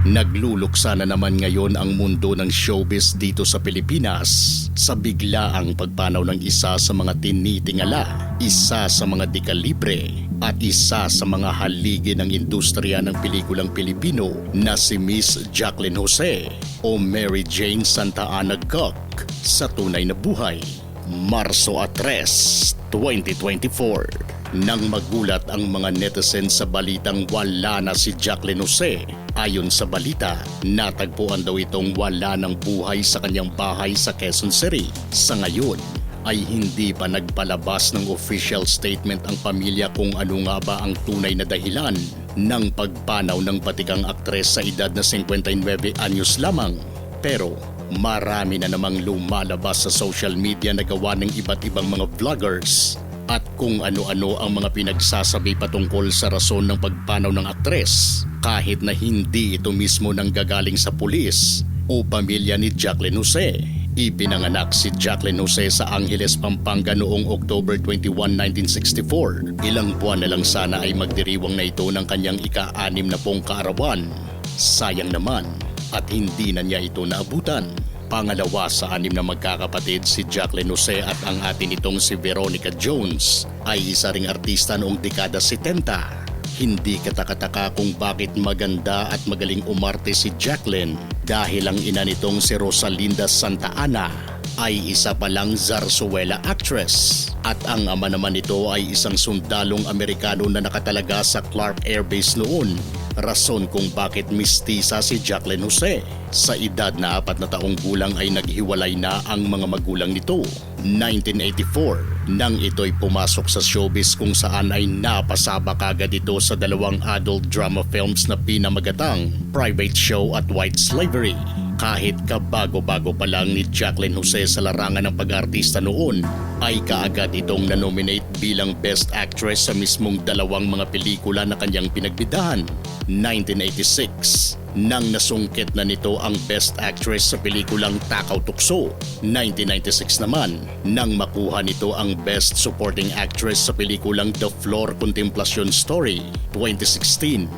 Nagluluksa na naman ngayon ang mundo ng showbiz dito sa Pilipinas sa biglaang pagpanaw ng isa sa mga tinitingala, isa sa mga dekalibre at isa sa mga haligi ng industriya ng pelikulang Pilipino na si Miss Jacqueline Jose o Mary Jane Santa Ana Gok sa tunay na buhay. Marso 3, 2024 nang magulat ang mga netizen sa balitang wala na si Jacqueline Jose. Ayon sa balita, natagpuan daw itong wala ng buhay sa kanyang bahay sa Quezon City. Sa ngayon, ay hindi pa nagpalabas ng official statement ang pamilya kung ano nga ba ang tunay na dahilan ng pagpanaw ng batikang aktres sa edad na 59 anyos lamang. Pero marami na namang lumalabas sa social media na gawa ng iba't ibang mga vloggers at kung ano-ano ang mga pinagsasabi patungkol sa rason ng pagpanaw ng aktres kahit na hindi ito mismo nang gagaling sa pulis o pamilya ni Jacqueline Jose. Ipinanganak si Jacqueline Jose sa Angeles, Pampanga noong October 21, 1964. Ilang buwan na lang sana ay magdiriwang na ito ng kanyang ika-anim na pong kaarawan. Sayang naman at hindi na niya ito naabutan. Pangalawa sa anim na magkakapatid si Jacqueline Jose at ang atin itong si Veronica Jones ay isa ring artista noong dekada 70. Hindi katakataka kung bakit maganda at magaling umarte si Jacqueline dahil ang ina nitong si Rosalinda Santa Ana ay isa palang zarzuela actress at ang ama naman nito ay isang sundalong Amerikano na nakatalaga sa Clark Air Base noon rason kung bakit mistisa si Jacqueline Jose. Sa edad na apat na taong gulang ay naghiwalay na ang mga magulang nito. 1984, nang ito'y pumasok sa showbiz kung saan ay napasaba kagad ito sa dalawang adult drama films na pinamagatang Private Show at White Slavery. Kahit kabago-bago pa lang ni Jacqueline Jose sa larangan ng pag-artista noon, ay kaagad itong nanominate bilang Best Actress sa mismong dalawang mga pelikula na kanyang pinagbidahan. 1986, nang nasungkit na nito ang Best Actress sa pelikulang Takaw Tukso. 1996 naman, nang makuha nito ang Best Supporting Actress sa pelikulang The Floor Contemplation Story. 2016,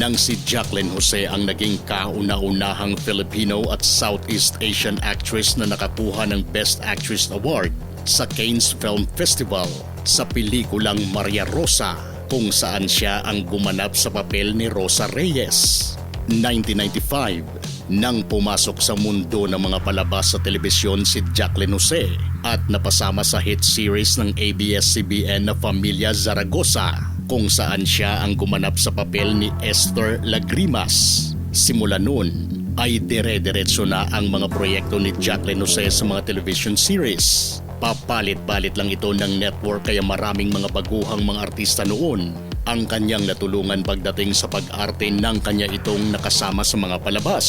nang si Jacqueline Jose ang naging kauna-unahang Filipino at Southeast Asian actress na nakakuha ng Best Actress Award sa Cannes Film Festival sa pelikulang Maria Rosa kung saan siya ang gumanap sa papel ni Rosa Reyes. 1995 nang pumasok sa mundo ng mga palabas sa telebisyon si Jacqueline Jose at napasama sa hit series ng ABS-CBN na Familia Zaragoza kung saan siya ang gumanap sa papel ni Esther Lagrimas. Simula noon ay dire-diretso na ang mga proyekto ni Jacqueline Jose sa mga television series. Papalit-palit lang ito ng network kaya maraming mga baguhang mga artista noon ang kanyang natulungan pagdating sa pag-arte ng kanya itong nakasama sa mga palabas.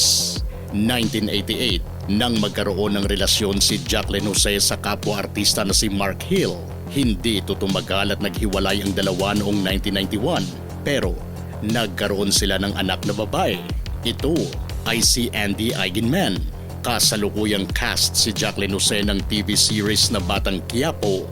1988, nang magkaroon ng relasyon si Jacqueline Jose sa kapwa-artista na si Mark Hill, hindi ito tumagal at naghiwalay ang dalawa noong 1991 pero nagkaroon sila ng anak na babae. Ito ay si Andy Eigenman. Kasalukuyang cast si Jacqueline Jose ng TV series na Batang Quiapo.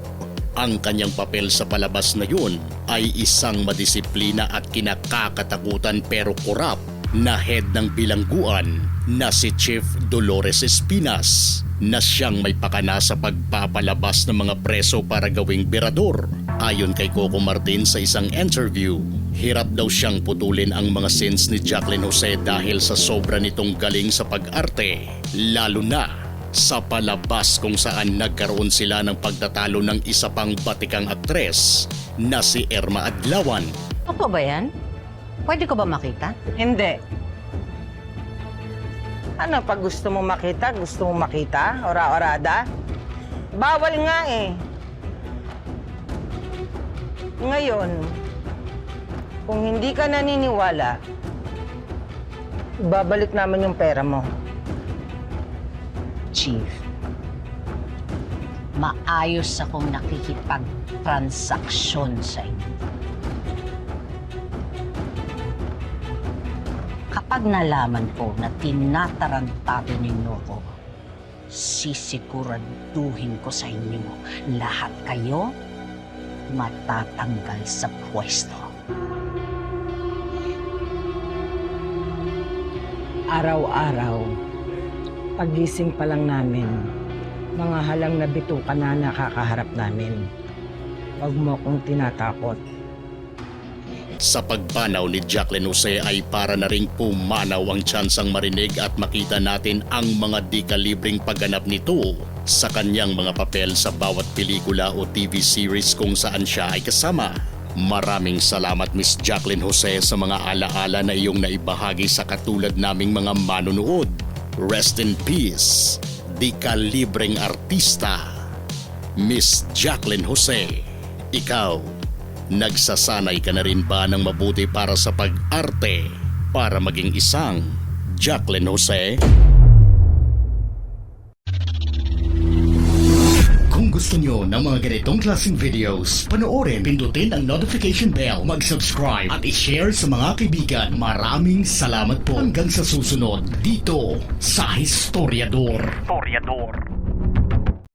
Ang kanyang papel sa palabas na yun ay isang madisiplina at kinakakatakutan pero korap na head ng bilangguan na si Chief Dolores Espinas na siyang may pakana sa pagpapalabas ng mga preso para gawing berador. Ayon kay Coco Martin sa isang interview, hirap daw siyang putulin ang mga scenes ni Jacqueline Jose dahil sa sobra nitong galing sa pag-arte, lalo na sa palabas kung saan nagkaroon sila ng pagtatalo ng isa pang batikang aktres na si Irma Adlawan. Totoo ba yan? Pwede ko ba makita? Hindi. Ano, pag gusto mo makita, gusto mo makita? Ora-orada? Bawal nga eh. Ngayon, kung hindi ka naniniwala, babalik namin yung pera mo. Chief, maayos akong nakikipag-transaksyon sa inyo. Kapag nalaman ko na tinatarantado ninyo ko, sisiguraduhin ko sa inyo lahat kayo matatanggal sa pwesto. Araw-araw, pagising pa lang namin, mga halang na bituka na nakakaharap namin. Huwag mo akong tinatakot. Sa pagpanaw ni Jacqueline Jose ay para na ring pumanaw ang tsansang marinig at makita natin ang mga di-kalibreng pagganap nito sa kanyang mga papel sa bawat pelikula o TV series kung saan siya ay kasama. Maraming salamat Miss Jacqueline Jose sa mga alaala na iyong naibahagi sa katulad naming mga manunood. Rest in peace, di-kalibreng artista. Miss Jacqueline Jose, ikaw, nagsasanay ka na rin ba ng mabuti para sa pag-arte para maging isang Jacqueline Jose? Kung gusto nyo ng mga ganitong klaseng videos, panoorin, pindutin ang notification bell, mag-subscribe at i-share sa mga kaibigan. Maraming salamat po hanggang sa susunod dito sa Historiador. Historiador.